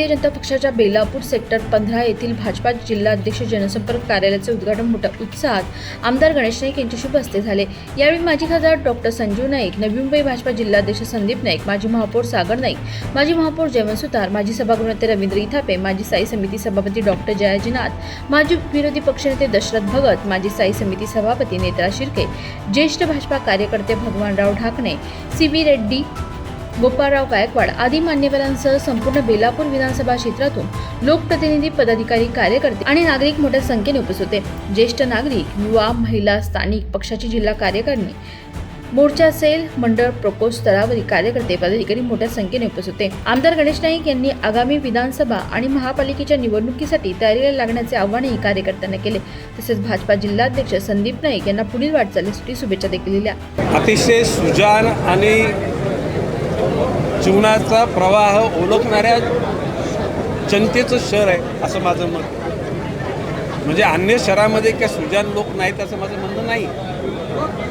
भारतीय जनता पक्षाच्या बेलापूर सेक्टर पंधरा येथील भाजपा जिल्हाध्यक्ष जनसंपर्क कार्यालयाचे उद्घाटन मोठ्या उत्साहात आमदार गणेश नाईक यांच्या शुभ हस्ते झाले. यावेळी माजी खासदार डॉक्टर संजीव नाईक नवी मुंबई भाजपा जिल्हाध्यक्ष संदीप नाईक माजी महापौर सागर नाईक माजी महापौर जयवंत सुतार माजी सभागृहनेते रवींद्र इथापे माजी स्थायी समिती सभापती डॉक्टर जयाजीनाथ माजी विरोधी पक्षनेते दशरथ भगत माजी स्थायी समिती सभापती नेत्रा शिर्के ज्येष्ठ भाजपा कार्यकर्ते भगवानराव ढाकणे सी बी रेड्डी गोपाळराव गायकवाड आदी मान्यवरांसह संपूर्ण बेलापूर विधानसभा क्षेत्रातून लोकप्रतिनिधी पदाधिकारी कार्यकर्ते आणि नागरिक मोठ्या संख्येने उपस्थित होते. ज्येष्ठ नागरिक युवा महिला स्थानिक पक्षाची जिल्हा कार्यकारिणी मोर्चा सेल मंडळ प्रकोष्ठ स्तरावरील कार्यकर्ते पदाधिकारी मोठ्या संख्येने उपस्थित होते. आमदार गणेश नाईक यांनी आगामी विधानसभा आणि महापालिकेच्या निवडणुकीसाठी तयारीला लागण्याचे आव्हानही कार्यकर्त्यांना केले. तसेच भाजपा जिल्हाध्यक्ष संदीप नाईक यांना पुढील वाटचालीसाठी शुभेच्छा देखील दिल्या. अतिशय सुजान आणि जीवनाचा प्रवाह ओळखणाऱ्या जनतेचं शहर आहे असं माझं मत. म्हणजे अन्य शहरामध्ये काय सुजान लोक नाहीत असं माझं म्हणणं नाही.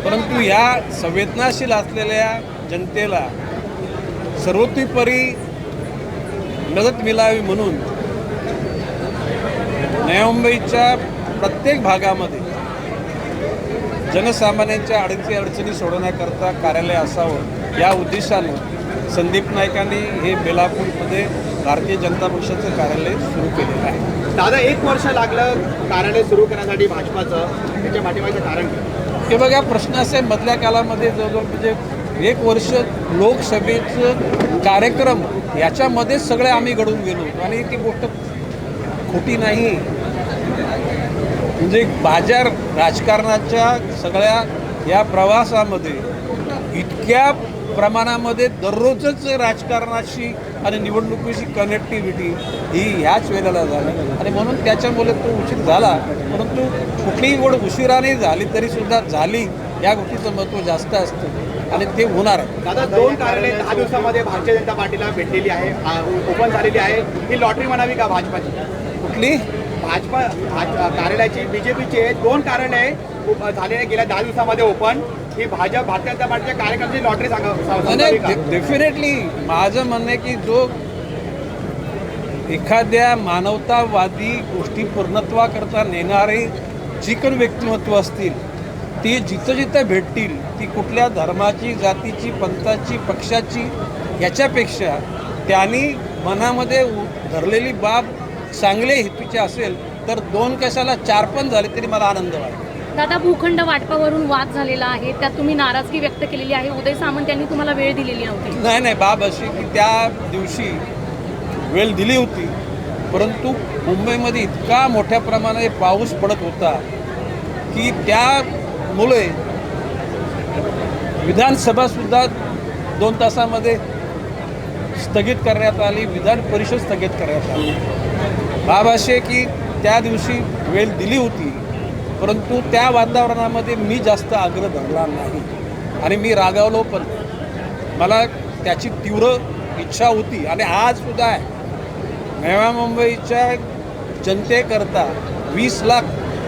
परंतु या संवेदनाशील असलेल्या जनतेला सर्वतोपरी मदत मिळावी म्हणून नवी मुंबईच्या प्रत्येक भागामध्ये जनसामान्यांच्या अडचणी अडचणी सोडवण्याकरता कार्यालय असावं या उद्देशानं संदीप नाईकांनी हे बेलापूरमध्ये भारतीय जनता पक्षाचं कार्यालय सुरू केलेलं आहे. दादा एक वर्ष लागलं कार्यालय सुरू करण्यासाठी भाजपाचं. त्याच्या पाठीमागचं कारण? हे बघा प्रश्न असे मधल्या कालामध्ये जवळजवळ म्हणजे एक वर्ष लोकसभेचं कार्यक्रम याच्यामध्येच सगळे आम्ही घडून गेलो आणि ती गोष्ट खोटी नाही. म्हणजे बाजार राजकारणाच्या सगळ्या या प्रवासामध्ये इतक्या प्रमाणामध्ये दररोजच राजकारणाशी आणि निवडणुकीशी कनेक्टिव्हिटी ही ह्याच वेळेला झाली. आणि म्हणून त्याच्यामुळे तो उशीर झाला परंतु कुठलीही गोड उशिराने झाली तरी सुद्धा झाली या गोष्टीचं महत्त्व जास्त असतं. आणि ते होणार. आहे दादा दोन कार्यालय दहा दिवसामध्ये भारतीय जनता पार्टीला भेटलेली आहे ओपन झालेली आहे. ही लॉटरी म्हणावी का भाजपाची? कुठली? भाजपा भाज- कार्यालयाची बीजेपीची दोन कार्यालय झालेले गेल्या दहा दिवसामध्ये ओपन ही भाजप भारतीय जनता पार्टीच्या कार्यकर्त्याची लॉटरी सांगा का? डेफिनेटली माझं म्हणणं आहे की जो एखाद्या मानवतावादी गोष्टी पूर्णत्वाकरता नेणारे जी काही व्यक्तिमत्व असतील ती जिथं जिथं भेटतील ती कुठल्या धर्माची जातीची पंथाची पक्षाची याच्यापेक्षा त्यांनी मनामध्ये धरलेली बाब चांगल्या हेतूची असेल तर दोन कशाला चार पण झाले तरी मला आनंद वाटतो दादा भूखंड वाटपावरून वाद झालेला आहे. त्यात तुम्ही नाराजगी व्यक्त केलेली आहे. उदय सामंत यांनी तुम्हाला वेळ दिलेली नव्हती. नाही नाही बाब अशी की त्या दिवशी वेळ दिली होती. परंतु मुंबईमध्ये इतका मोठ्या प्रमाणात पाऊस पडत होता की त्यामुळे विधानसभासुद्धा दोन तासामध्ये स्थगित करण्यात आली. विधान परिषद स्थगित करण्यात आली. बाब असे की त्या दिवशी वेळ दिली होती. परंतु त्या वातावरणामध्ये मी जास्त आग्रह धरला नाही. आणि मी रागावलो पण. मला त्याची तीव्र इच्छा होती आणि आज सुद्धा आहे. नव्या मुंबईच्या जनतेकरता वीस लाख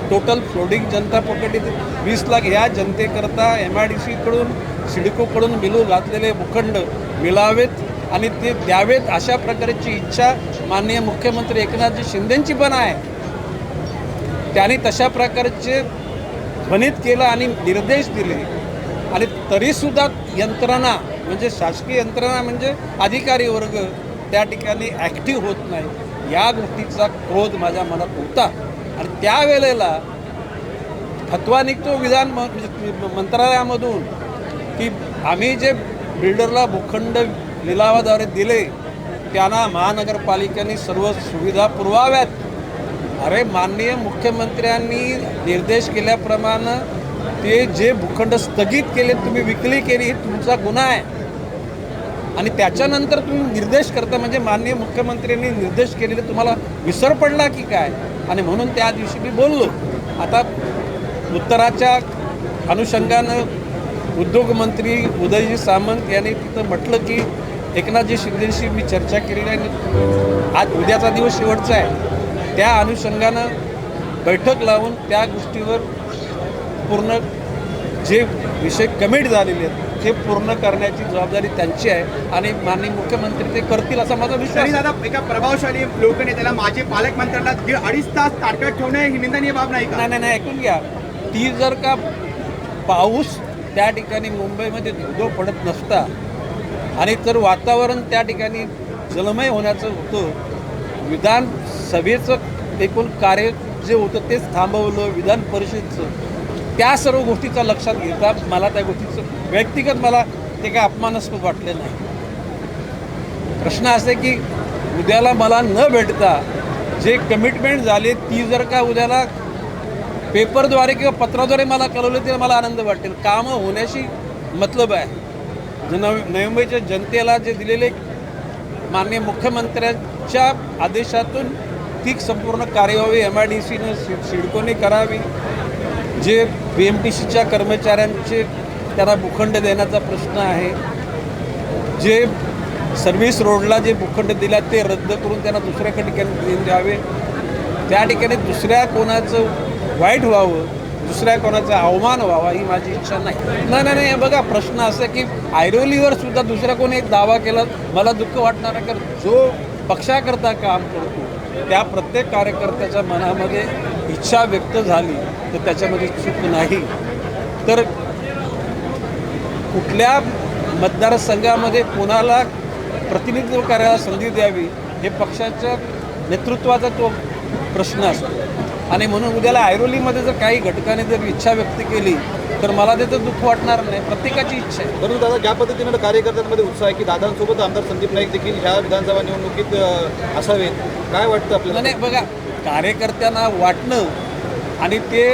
टोटल फ्लोडिंग जनता पकडली वीस लाख ह्या जनतेकरता एम आय डी सीकडून सिडकोकडून मिलू घातलेले भूखंड मिळावेत आणि ते द्यावेत अशा प्रकारची इच्छा माननीय मुख्यमंत्री एकनाथजी शिंदेंची पण आहे. त्याने तशा प्रकारचे ध्वनित केलं आणि निर्देश दिले. आणि तरीसुद्धा यंत्रणा म्हणजे शासकीय यंत्रणा म्हणजे अधिकारी वर्ग त्या ठिकाणी ॲक्टिव्ह होत नाही. या गोष्टीचा क्रोध माझ्या मनात होता. आणि त्यावेळेला फतवा निघतो विधान म- म्हणजे मंत्रालयामधून की आम्ही जे बिल्डरला भूखंड लिलावाद्वारे दिले त्यांना महानगरपालिकेने सर्व सुविधा पुरवाव्यात. अरे माननीय मुख्यमंत्र्यांनी निर्देश केल्याप्रमाणे ते जे भूखंड स्थगित केले तुम्ही विकली केली ही तुमचा गुन्हा आहे. आणि त्याच्यानंतर तुम्ही निर्देश करता म्हणजे माननीय मुख्यमंत्र्यांनी निर्देश केलेले तुम्हाला विसर पडला की काय? आणि म्हणून त्या दिवशी मी बोललो. आता उत्तराच्या अनुषंगानं उद्योगमंत्री उदयजी सामंत यांनी तिथं म्हटलं की एकनाथजी शिंदेशी मी चर्चा केलेली आहे. आणि आज उद्याचा दिवस शेवटचा आहे. त्या अनुषंगानं बैठक लावून त्या गोष्टीवर पूर्ण जे विषय कमिट झालेले आहेत ते पूर्ण करण्याची जबाबदारी त्यांची आहे आणि माननीय मुख्यमंत्री ते करतील असा माझा विश्वास. दादा एका प्रभावशाली लोकनेत्याला माजी पालकमंत्र्यांना दीड अडीच तास ताटकळत ठेवणे ही निंदनीय बाब नाही नाही नाही ऐकून घ्या ती जर का पाऊस त्या ठिकाणी मुंबईमध्ये धुदो पडत नसता आणि तर वातावरण त्या ठिकाणी जलमय होण्याचं होतं सभेचं एकूण कार्य जे होतं तेच थांबवलं विधान परिषदेचं. त्या सर्व गोष्टीचा लक्षात घेता मला त्या गोष्टीचं व्यक्तिगत मला ते काय अपमानास्पद वाटले नाही. प्रश्न असे की उद्याला मला न भेटता जे कमिटमेंट झाले ती जर का उद्याला पेपरद्वारे किंवा पत्राद्वारे मला कळवलं तर मला आनंद वाटेल. कामं होण्याशी मतलब आहे. ज- नवी मुंबईच्या जनतेला जे दिलेले माननीय मुख्यमंत्र्यांच्या आदेशातून ती संपूर्ण कार्यवाही एम आय डी सीनं सि सिडकोने करावी जे बी एम टी सीच्या कर्मचाऱ्यांचे त्यांना भूखंड देण्याचा प्रश्न आहे. जे सर्व्हिस रोडला जे भूखंड दिला ते रद्द करून त्यांना दुसऱ्या ठिकाणी देऊन द्यावे. त्या ठिकाणी दुसऱ्या कोणाचं वाईट व्हावं दुसऱ्या कोणाचा अवमान व्हावा ही माझी इच्छा नाही. नाही नाही नाही हे बघा प्रश्न असा की ऐरोलीवर सुद्धा दुसऱ्या कोणी एक दावा केला मला दुःख वाटणार कारण जो पक्षाकरता काम करतो त्या प्रत्येक कार्यकर्त्याच्या मनामध्ये इच्छा व्यक्त झाली तर त्याच्यामध्ये चूक नाही. तर कुठल्या मतदारसंघामध्ये कोणाला प्रतिनिधित्व करायला संधी द्यावी हे पक्षाच्या नेतृत्वाचा तो प्रश्न असतो. आणि म्हणून उद्याला ऐरोलीमध्ये जर काही घटकाने जर इच्छा व्यक्त केली तर मला त्याचं दुःख वाटणार नाही. प्रत्येकाची इच्छा आहे. परंतु दादा ज्या पद्धतीनं कार्यकर्त्यांमध्ये उत्साह आहे की दादांसोबत आमदार संदीप नाईक देखील ह्या विधानसभा निवडणुकीत असावेत काय वाटतं आपल्याला? नाही बघा कार्यकर्त्यांना वाटणं आणि ते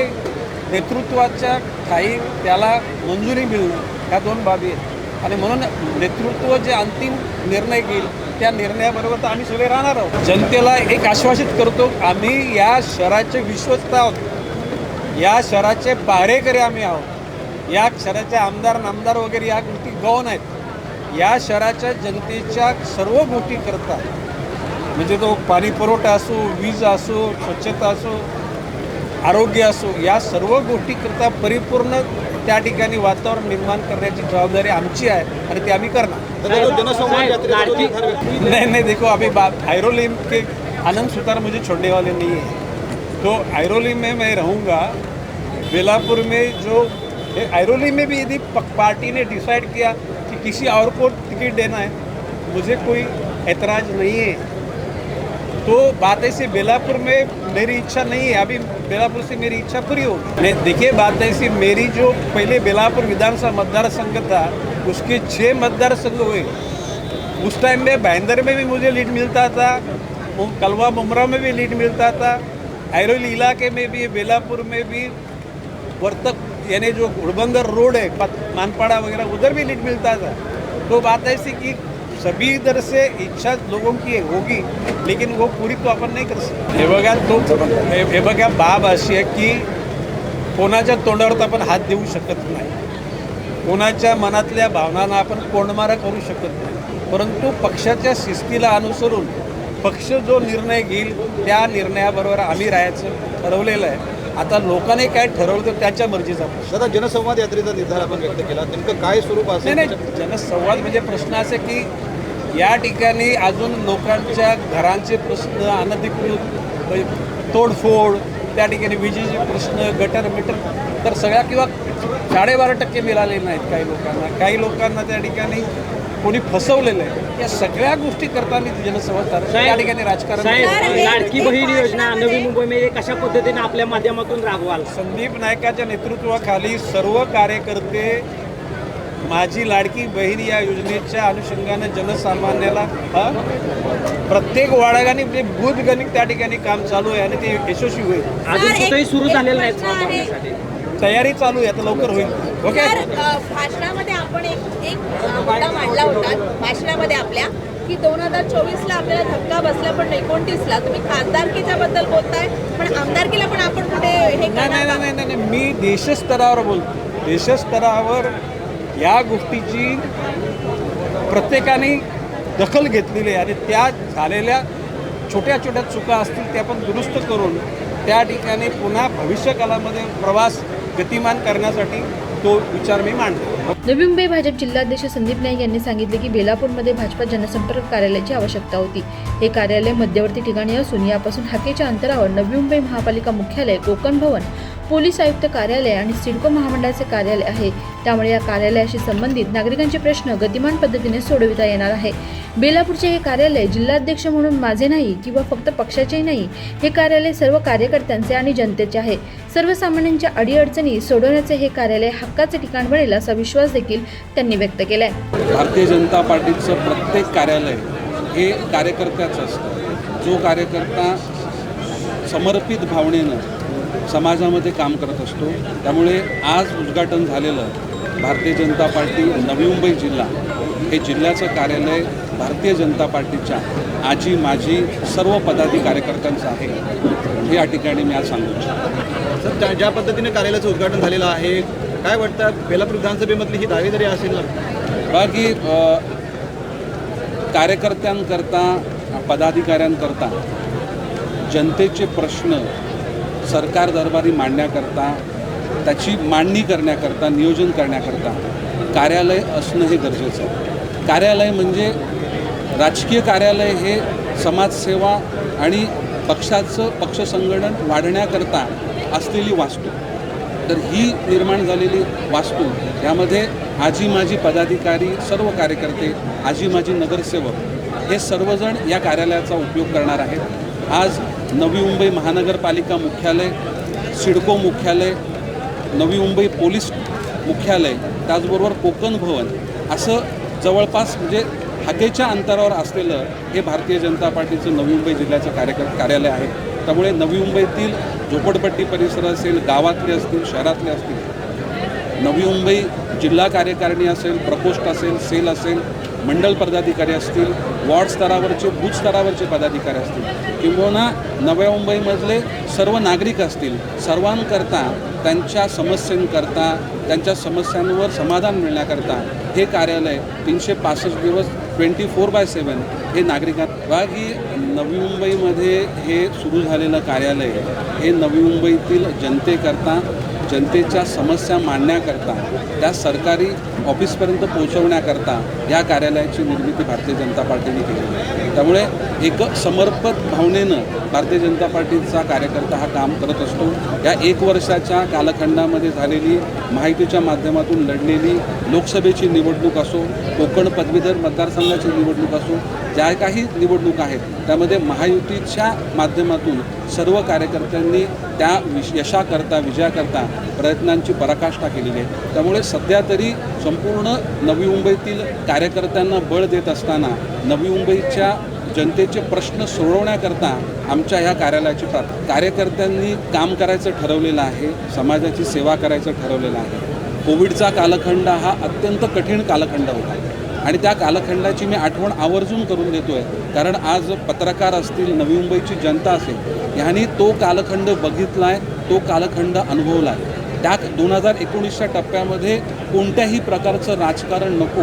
नेतृत्वाच्या ठाई त्याला मंजुरी मिळणं ह्या दोन बाबी आहेत. आणि म्हणून नेतृत्व जे अंतिम निर्णय घेईल त्या निर्णयाबरोबर तर आम्ही सगळे राहणार आहोत. जनतेला एक आश्वासित करतो आम्ही या शहराचे विश्वस्त आहोत. या शहराचे पारेकरी आम्ही आहोत. या शहराचे आमदार नामदार वगैरे या गोष्टी गौण आहेत. या शहराच्या जनतेच्या सर्व गोष्टी करतात. म्हणजे तो पाणी पुरवठा असो वीज असो स्वच्छता असो आरोग्य असो या सर्व गोष्टीकरता परिपूर्ण त्या ठिकाणी वातावरण निर्माण करण्याची जबाबदारी आमची आहे आणि ते आम्ही करणार. नहीं नहीं देखो अभी बात आयरोली के आनंद सुतार मुझे छोड़ने वाले नहीं है तो आयरोली में मैं रहूँगा बेलापुर में जो आयरोली में भी यदि पार्टी ने डिसाइड किया कि किसी और को टिकट देना है, मुझे कोई ऐतराज़ नहीं है। तो बात ऐसी बेलापुर में मेरी इच्छा नहीं है, अभी बेलापुर से मेरी इच्छा पूरी होगी नहीं देखिए, बात ऐसी, मेरी जो पहले बेलापुर विधानसभा मतदार संघ था, उसके छः मतदार संघ हुए। उस टाइम में बैंदर में भी मुझे लीड मिलता था कलवा मुमरा में भी लीड मिलता था ऐरोली इलाके में भी, बेलापुर में भी, वर्तक यानी जो घुड़बंदर रोड है पत- मानपाड़ा वगैरह उधर भी लिट मिलता था। तो बात ऐसी कि सभी इधर से इच्छा लोगों की होगी लेकिन वो पूरी तो आपण नाही कर सकते। हे बघा तो हे बघा बाब अशी आहे की कोणाच्या तोंडावर आपण हात देऊ शकत नाही। कोणाच्या मनातल्या भावनांना आपण कोंडमारा करू शकत नाही। परंतु पक्षाच्या शिस्तीला अनुसरून पक्ष जो निर्णय घेईल त्या निर्णयाबरोबर आम्ही राहायचं ठरवलेलं आहे. आता लोकांनी काय ठरवलं तर त्याच्या मर्जीचा प्रश्न. दादा जनसंवाद यात्रेचा निर्धार आपण व्यक्त केला. नेमकं काय स्वरूप असेल? नाही जनसंवाद म्हणजे प्रश्न असे की या ठिकाणी अजून लोकांच्या घरांचे प्रश्न अनधिकृत अ, तोडफोड त्या ठिकाणी विजेचे प्रश्न गटर मिटर तर सगळ्या किंवा साडेबारा टक्के मिळाले नाहीत काही लोकांना. काही लोकांना त्या ठिकाणी कोणी फसवलेलं आहे या सगळ्या गोष्टी करताना जनसंवाद. त्या ठिकाणी राजकारण लाडकी बहीण योजना नवी मुंबईमध्ये कशा पद्धतीने आपल्या माध्यमातून राबवाल संदीप नायकाच्या नेतृत्वाखाली सर्व कार्यकर्ते माझी लाडकी बहीण या योजनेच्या अनुषंगानं जनसामान्याला हा, प्रत्येक वाडागाने म्हणजे बूथ गणित त्या ठिकाणी काम चालू आहे आणि ते यशस्वी होईल अजून सर, झालेलं नाही. तयारी चालू आहे आता लवकर होईल. ओके? भाषणामध्ये आपण एक एक मुद्दा मांडला होता भाषणामध्ये आपल्या की दोन हजार चोवीसला आपल्याला धक्का बसला पण एकोणतीसला. तुम्ही खासदारकीच्या बद्दल बोलताय पण आमदारकीला पण आपण कुठे हे नाही नाही नाही नाही नाही. मी देशस्तरावर बोलतो. देशस्तरावर या गोष्टीची प्रत्येकाने दखल घेतलेली आहे. आणि त्या झालेल्या छोट्या छोट्या चुका असतील त्या पण दुरुस्त करून त्या ठिकाणी पुन्हा भविष्यकालामध्ये प्रवास गतिमान करण्यासाठी तो विचार मी मांडतो. नवी मुंबई भाजप जिल्हाध्यक्ष संदीप नाईक यांनी सांगितले की बेलापूरमध्ये भाजपा जनसंपर्क कार्यालयाची आवश्यकता होती. हे कार्यालय मध्यवर्ती ठिकाणी असून यापासून हाकेच्या अंतरावर नवी मुंबई महापालिका मुख्यालय कोकण भवन पोलीस आयुक्त कार्यालय आणि सिडको महामंडळाचे कार्यालय आहे. त्यामुळे या कार्यालयाशी संबंधित नागरिकांचे प्रश्न गतिमान पद्धतीने सोडविता येणार आहे. बेलापूरचे हे कार्यालय जिल्हाध्यक्ष म्हणून माझे नाही किंवा फक्त पक्षाचे नाही हे कार्यालय सर्व कार्यकर्त्यांचे आणि जनतेचे आहे. सर्वसामान्यांच्या अडीअडचणी सोडवण्याचे हे कार्यालय हक्काचे ठिकाण बनेल असा विश्वास देखील त्यांनी व्यक्त केलाय. भारतीय जनता पार्टीचं प्रत्येक कार्यालय हे कार्यकर्त्याचं असतं. जो कार्यकर्ता समर्पित भावनेनं समाजामध्ये काम करत असतो त्यामुळे आज उद्घाटन झालेलं भारतीय जनता पार्टी नवी मुंबई जिल्हा हे जिल्ह्याचं कार्यालय भारतीय जनता पार्टीच्या आजी माजी सर्व पदाधिकारी कार्यकर्त्यांचं आहे हे या ठिकाणी मी आज सांगू इच्छितो. सर ज्या ज्या पद्धतीने कार्यालयाचं उद्घाटन झालेलं आहे काय वाटतं बेलापूर विधानसभेमधली ही दावेदारी असेल ना? बाकी कार्यकर्त्यांकरता पदाधिकाऱ्यांकरता जनतेचे प्रश्न सरकार दरबारी मांडण्याकरता त्याची मांडणी करण्याकरता नियोजन करण्याकरता कार्यालय असणं हे गरजेचं आहे. कार्यालय म्हणजे राजकीय कार्यालय हे समाजसेवा आणि पक्षाचं पक्षसंघटन वाढण्याकरता असलेली वास्तू. तर ही निर्माण झालेली वास्तू यामध्ये आजी माजी पदाधिकारी सर्व कार्यकर्ते आजी माजी नगरसेवक हे सर्वजण या कार्यालयाचा उपयोग करणार आहेत. आज नवी मुंबई महानगरपालिका मुख्यालय सिडको मुख्यालय नवी मुंबई पोलीस मुख्यालय त्याचबरोबर कोकण भवन असं जवळपास म्हणजे हाकेच्या अंतरावर असलेलं हे भारतीय जनता पार्टीचं नवी मुंबई जिल्ह्याचं कार्यकर कार्यालय आहे. त्यामुळे नवी मुंबईतील झोपडपट्टी परिसर असेल गावातले असतील शहरातले असतील नवी मुंबई जिल्हा कार्यकारिणी असेल प्रकोष्ठ असेल सेल असेल मंडल पदाधिकारी असतील वॉर्ड स्तरावरचे बूथ स्तरावरचे पदाधिकारी असतील किंबहुना नव्या मुंबईमधले सर्व नागरिक असतील सर्वांकरता त्यांच्या समस्यांकरता त्यांच्या समस्यांवर समाधान मिळण्याकरता हे कार्यालय तीनशे पासष्ट दिवस ट्वेंटी फोर बाय सेवन हे नागरिकांना ही नवी मुंबईमध्ये हे सुरू झालेलं कार्यालय हे नवी मुंबईतील जनतेकरता जनतेच्या समस्या मांडण्याकरता त्या सरकारी ऑफिसपर्यंत पोहोचवण्याकरता या कार्यालयाची निर्मिती भारतीय जनता पार्टीने केली. आहे त्यामुळे एक समर्पक भावनेनं भारतीय जनता पार्टीचा कार्यकर्ता हा काम करत असतो. या एक वर्षाच्या कालखंडामध्ये झालेली माहितीच्या माध्यमातून लढलेली लोकसभेची निवडणूक असो कोकण पदवीधर मतदारसंघाची निवडणूक असो ज्या काही निवडणूक आहेत त्यामध्ये महायुतीच्या माध्यमातून सर्व कार्यकर्त्यांनी त्या विश यशाकरता विजयाकरता प्रयत्नांची पराकाष्ठा केलेली आहे. त्यामुळे सध्या तरी सम संपूर्ण नवी मुंबईतील कार्यकर्त्यांना बळ देत असताना नवी मुंबईच्या जनतेचे प्रश्न सोडवण्याकरता आमच्या ह्या कार्यालयाची प्रार्थ कार्यकर्त्यांनी काम करायचं ठरवलेलं आहे समाजाची सेवा करायचं ठरवलेलं आहे. कोविडचा कालखंड हा अत्यंत कठीण कालखंड होता. आणि त्या कालखंडाची मी आठवण आवर्जून करून देतो आहे कारण आज पत्रकार असतील नवी मुंबईची जनता असेल ह्यांनी तो कालखंड बघितला आहे तो कालखंड अनुभवला आहे त्यात दोन हजार एकोणीसच्या टप्प्यामध्ये कोणत्याही प्रकारचं राजकारण नको.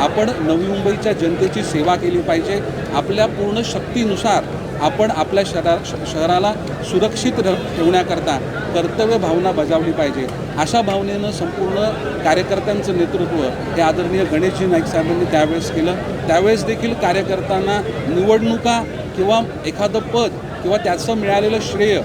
आपण नवी मुंबईच्या जनतेची सेवा केली पाहिजे. आपल्या पूर्ण शक्तीनुसार आपण आपल्या शहरा श- शहराला सुरक्षित र ठेवण्याकरता कर्तव्य भावना बजावली पाहिजे. अशा भावनेनं संपूर्ण कार्यकर्त्यांचं नेतृत्व हे आदरणीय गणेशजी नाईक साहेबांनी त्यावेळेस केलं. त्यावेळेस देखील कार्यकर्त्यांना निवडणुका किंवा एखादं पद किंवा त्याचं मिळालेलं श्रेय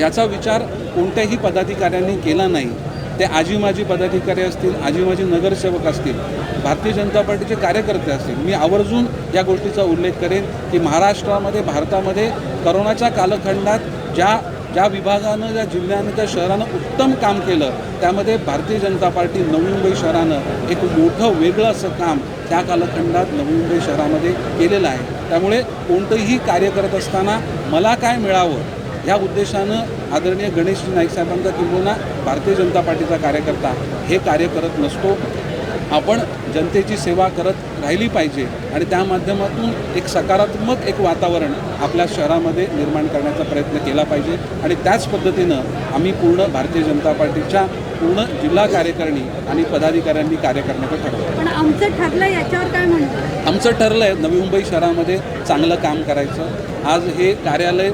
याचा विचार कोणत्याही पदाधिकाऱ्यांनी केला नाही ते आजी माजी पदाधिकारी असतील आजी माजी नगरसेवक असतील भारतीय जनता पार्टीचे कार्यकर्ते असतील मी आवर्जून या गोष्टीचा उल्लेख करेन की महाराष्ट्रामध्ये भारतामध्ये करोनाच्या कालखंडात ज्या ज्या विभागानं ज्या जिल्ह्यानं त्या शहरानं उत्तम काम केलं त्यामध्ये भारतीय जनता पार्टी नवी मुंबई शहरानं एक मोठं वेगळं असं काम त्या कालखंडात नवी मुंबई शहरामध्ये केलेलं आहे. त्यामुळे कोणतंही कार्य करत असताना मला काय मिळावं या उद्देशानं आदरणीय गणेश नाईक साहेबांचा किंबहुना भारतीय जनता पार्टीचा कार्यकर्ता हे कार्य करत नसतो. आपण जनतेची सेवा करत राहिली पाहिजे आणि त्या माध्यमातून एक सकारात्मक एक वातावरण आपल्या शहरामध्ये निर्माण करण्याचा प्रयत्न केला पाहिजे आणि त्याच पद्धतीनं आम्ही पूर्ण भारतीय जनता पार्टीच्या पूर्ण जिल्हा कार्यकारिणी आणि पदाधिकाऱ्यांनी कार्य करण्याचं ठरवलं. आमचं ठरलं याच्यावर काय म्हणतो आमचं ठरलं आहे नवी मुंबई शहरामध्ये चांगलं काम करायचं. आज हे कार्यालय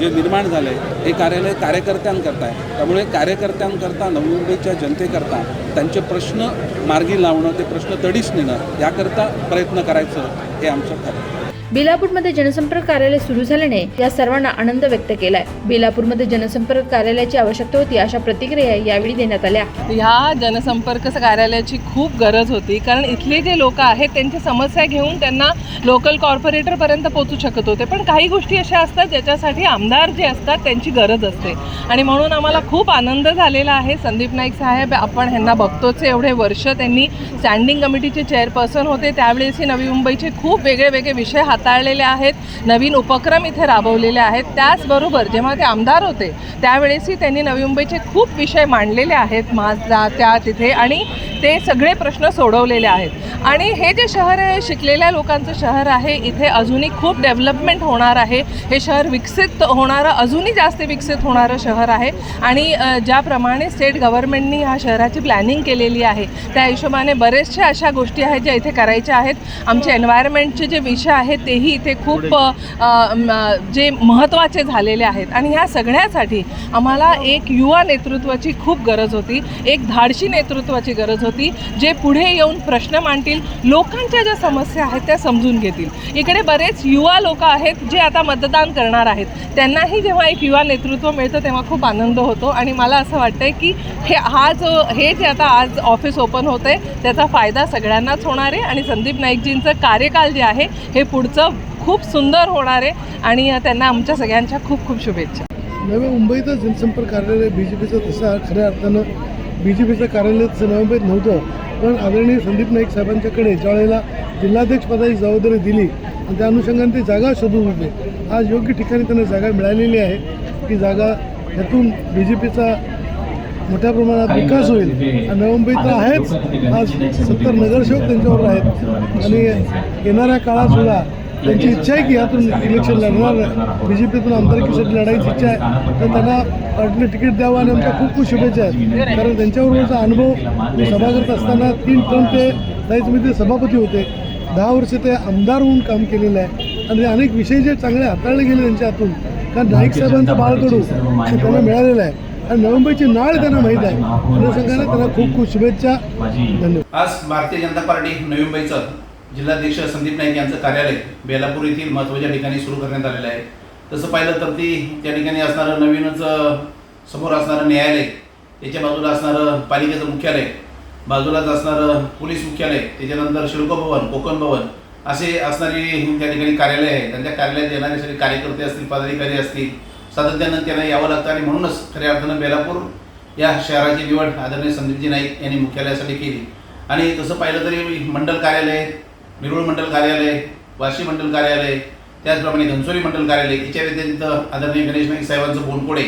जे निर्माण झालं आहे हे कार्यालय कार्यकर्त्यांकरता आहे त्यामुळे कार्यकर्त्यांकरता नवी मुंबईच्या जनतेकरता त्यांचे प्रश्न मार्गी लावणं ते प्रश्न तडीस नेणं याकरता प्रयत्न करायचं हे आमचं ठरलं बेलापूरमध्ये जनसंपर्क कार्यालय सुरू झाल्याने या सर्वांना आनंद व्यक्त केलाय. बेलापूरमध्ये जनसंपर्क कार्यालयाची आवश्यकता होती अशा प्रतिक्रिया यावेळी देण्यात आल्या. ह्या जनसंपर्क कार्यालयाची खूप गरज होती कारण इथले जे लोक आहेत त्यांच्या समस्या घेऊन त्यांना लोकल कॉर्पोरेटरपर्यंत पोचू शकत होते. पण काही गोष्टी अशा असतात ज्याच्यासाठी आमदार जे असतात त्यांची गरज असते. आणि म्हणून आम्हाला खूप आनंद झालेला आहे. संदीप नाईक साहेब आपण ह्यांना बघतोच एवढे वर्ष त्यांनी स्टँडिंग कमिटीचे चेअरपर्सन होते. त्यावेळेसही नवी मुंबईचे खूप वेगळे वेगळे विषय हाताळलेले आहेत नवीन उपक्रम इथे राबवलेले आहेत. त्याचबरोबर जेव्हा ते आमदार होते त्यावेळेसही त्यांनी नवी मुंबईचे खूप विषय मांडलेले आहेत माझा त्या तिथे आणि ते सगळे प्रश्न सोडवलेले आहेत. आणि हे जे शहर आहे शिकलेल्या लोकांचं शहर आहे इथे अजूनही खूप डेव्हलपमेंट होणार आहे. हे शहर विकसित होणारं अजूनही जास्त विकसित होणारं शहर आहे. आणि ज्याप्रमाणे स्टेट गव्हर्नमेंटनी ह्या शहराची प्लॅनिंग केलेली आहे त्या हिशोबाने बरेचशा अशा गोष्टी आहेत ज्या इथे करायच्या आहेत. आमचे एन्व्हायरमेंटचे जे विषय आहेत तेही इथे खूप जे महत्त्वाचे झालेले आहेत. आणि ह्या सगळ्यासाठी आम्हाला एक युवा नेतृत्वाची खूप गरज होती. एक धाडशी नेतृत्वाची गरज होती जे पुढे येऊन प्रश्न मांडतील लोकांच्या ज्या समस्या आहेत त्या समजून घेतील. इकडे बरेच युवा लोक आहेत जे आता मतदान करणार आहेत. त्यांनाही जेव्हा एक युवा नेतृत्व मिळतं तेव्हा खूप आनंद होतो. आणि मला असं वाटतंय की हे हा जो हे जे आता आज ऑफिस ओपन होतं आहे त्याचा फायदा सगळ्यांनाच होणार आहे. आणि संदीप नाईकजींचं कार्यकाल जे आहे हे पुढचं खूप सुंदर होणार आहे आणि त्यांना आमच्या सगळ्यांच्या खूप खूप शुभेच्छा. नवी मुंबईचं जनसंपर्क कार्यालय बी जे पीचं तसं खऱ्या अर्थानं बी जे पीचं कार्यालय मुंबईत नव्हतं पण आदरणीय संदीप नाईक साहेबांच्याकडे ज्यावेळेला जिल्हाध्यक्षपदाची जबाबदारी दिली आणि त्या अनुषंगाने ते जागा शोधून होते आज योग्य ठिकाणी त्यांना जागा मिळालेली आहे ती जागा ह्यातून बी जे पीचा मोठ्या प्रमाणात विकास होईल. आणि नवी मुंबईत तर आहेच. आज सत्तर नगरसेवक त्यांच्यावर आहेत. आणि येणाऱ्या काळात सुद्धा त्यांची इच्छा आहे की यातून इलेक्शन लढणार बी जे पीतून आमदारकीसाठी लढायची इच्छा आहे तर त्यांना पार्टीने तिकीट द्यावं आणि आमच्या खूप खूप शुभेच्छा आहेत. कारण त्यांच्याबरोबरचा अनुभव मी सभा करत असताना तीन टर्म ते स्थायी समिती सभापती होते. दहा वर्ष ते आमदार होऊन काम केलेलं आहे. आणि अनेक विषय जे चांगले हाताळले गेले त्यांच्या हातून. कारण नाईक साहेबांचं बाळकडू हे त्यांना मिळालेलं आहे. आणि नवी मुंबईची नाळ त्यांना माहीत आहे. अनुषंगाने त्यांना खूप खूप शुभेच्छा. धन्यवाद. आज भारतीय जनता पार्टी नवी मुंबईचं जिल्हाध्यक्ष संदीप नाईक यांचं कार्यालय बेलापूर येथील महत्त्वाच्या ठिकाणी सुरू करण्यात आलेलं आहे. तसं पाहिलं तर ती त्या ठिकाणी असणारं नवीनच समोर असणारं न्यायालय त्याच्या बाजूला असणारं पालिकेचं मुख्यालय बाजूलाच असणारं पोलीस मुख्यालय त्याच्यानंतर शिल्प भवन कोकण भवन असे असणारी त्या ठिकाणी कार्यालय आहे. त्यांच्या कार्यालयात येणारे सगळे कार्यकर्ते असतील पदाधिकारी असतील सातत्यानं त्यांना यावं लागतं आणि म्हणूनच खऱ्या अर्थानं बेलापूर या शहराची निवड आदरणीय संदीपजी नाईक यांनी मुख्यालयासाठी केली. आणि तसं पाहिलं तरी मंडल कार्यालय मिरुळ मंडल कार्यालय वाशी मंडल कार्यालय त्याचप्रमाणे घनसोली मंडल कार्यालय याच्या व्यतिरिक्त आदरणीय गणेश नाईक साहेबांचं बोनकोडे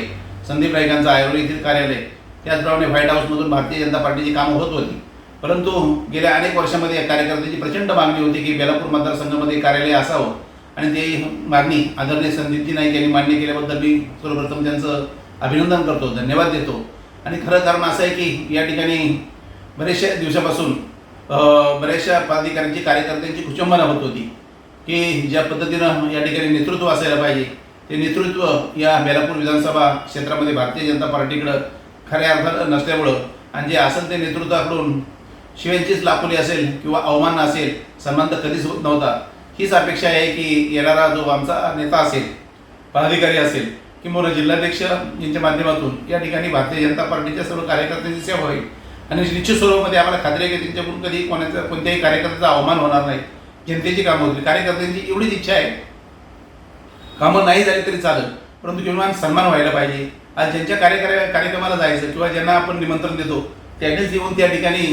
संदीप नाईकांचं आयरोली येथील कार्यालय त्याचप्रमाणे व्हाईट हाऊसमधून भारतीय जनता पार्टीची कामं होत होती. परंतु गेल्या अनेक वर्षामध्ये या कार्यकर्त्यांची प्रचंड मागणी होती की बेलापूर मतदारसंघामध्ये कार्यालय असावं. आणि ते मागणी आदरणीय संदीपजी नाईक यांनी मान्य केल्याबद्दल मी सर्वप्रथम त्यांचं अभिनंदन करतो धन्यवाद देतो. आणि खरं कारण असं आहे की या ठिकाणी बरेचशा दिवसापासून बऱ्याचशा पदाधिकाऱ्यांची कार्यकर्त्यांची कुचंबना होत होती की ज्या पद्धतीनं या ठिकाणी नेतृत्व असायला पाहिजे. ते नेतृत्व या बेलापूर विधानसभा क्षेत्रामध्ये भारतीय जनता पार्टीकडं खऱ्या अर्थानं नसल्यामुळं आणि जे असेल ते नेतृत्वाकडून शिवांचीच लाखोली असेल किंवा अवमान असेल सन्मान तर कधीच होत नव्हता. हीच अपेक्षा आहे की येणारा जो आमचा नेता असेल पदाधिकारी असेल किंवा जिल्हाध्यक्ष यांच्या माध्यमातून या ठिकाणी भारतीय जनता पार्टीच्या सर्व कार्यकर्त्यांची सेवा होईल. आणि निश्चित स्वरूपामध्ये आम्हाला खात्री आहे की त्यांच्याकडून कधी कोणाचा कोणत्याही कार्यकर्त्याचा अवमान होणार नाही. जनतेची कामं होतील. कार्यकर्त्यांची एवढीच इच्छा आहे. कामं नाही झाली तरी चालेल. परंतु किमान सन्मान व्हायला पाहिजे आज ज्यांच्या कार्यक्र कार्यक्रमाला जायचं किंवा ज्यांना आपण निमंत्रण देतो त्यांनीच येऊन त्या ठिकाणी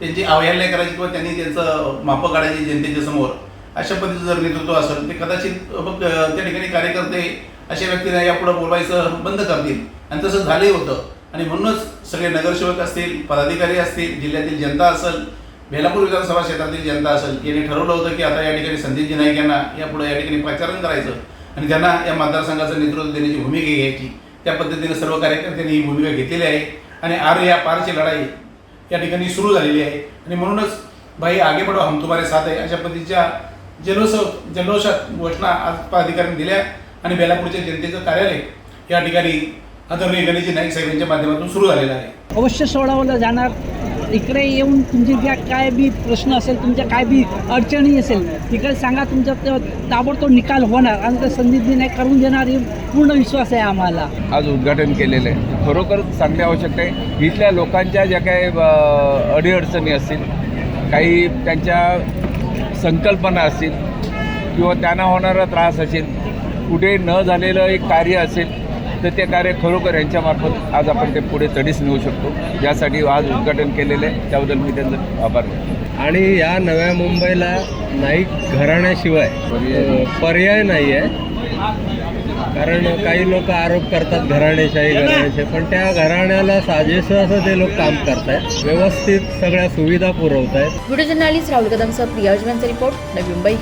त्यांची अवहेलना करायची किंवा त्यांनी त्यांचं मापं काढायची जनतेच्या समोर. अशा पद्धतीचं जर नेतृत्व असेल ते कदाचित मग त्या ठिकाणी कार्यकर्ते अशा व्यक्तींना यापुढं बोलवायचं बंद करतील. आणि तसं झालंही होतं. आणि म्हणूनच सगळे नगरसेवक असतील पदाधिकारी असतील जिल्ह्यातील जनता असेल बेलापूर विधानसभा क्षेत्रातील जनता असेल यांनी ठरवलं होतं की आता या ठिकाणी संदीपजी नाईक यांना यापुढे या ठिकाणी पाचारण करायचं आणि त्यांना या मतदारसंघाचं नेतृत्व देण्याची भूमिका घ्यायची. त्या पद्धतीने सर्व कार्यकर्त्यांनी ही भूमिका घेतलेली आहे आणि आर या पारची लढाई या ठिकाणी सुरू झालेली आहे. आणि म्हणूनच भाई आगे पडो हम तुम्हारे साथ आहे. अशा पद्धतीच्या जल्लोष जल्लोषात घोषणा आज पदाधिकाऱ्यांनी दिल्या आणि बेलापूरच्या जनतेचं कार्यालय या ठिकाणी आदरणीय गणेशजी नाईक साहेब यांच्या माध्यमातून सुरू झालेलं आहे. अवश्य सोडवलं जाणार. इकडे येऊन तुमचे ज्या काय बी प्रश्न असेल तुमच्या काय बी अडचणी असेल तिकडे सांगा तुमचा ते ताबडतोब निकाल होणार. आणि ते संदीप नाही करून देणार हे पूर्ण विश्वास आहे आम्हाला. आज उद्घाटन केलेलं आहे. खरोखर चांगली आवश्यकता आहे. इथल्या लोकांच्या ज्या काही अडीअडचणी असतील काही त्यांच्या संकल्पना असतील किंवा त्यांना होणारा त्रास असेल कुठे न झालेलं एक कार्य असेल तर ते कार्य खरोखर यांच्यामार्फत आज आपण ते पुढे तडीस नेऊ शकतो. यासाठी आज उद्घाटन केलेलं आहे त्याबद्दल मी त्यांचं आभार मानतो. आणि या नव्या मुंबईला नाईक घराण्याशिवाय पर्याय नाही आहे कारण काही लोक आरोप करतात घराणेशाही घराण्याचे पण त्या घराण्याला साजेसं असं ते लोक काम करतायत व्यवस्थित सगळ्या सुविधा पुरवत आहेत व्हिडिओ जर्नालिस्ट राहुल कदमसह प्रिया अजमानचा रिपोर्ट नवी मुंबई.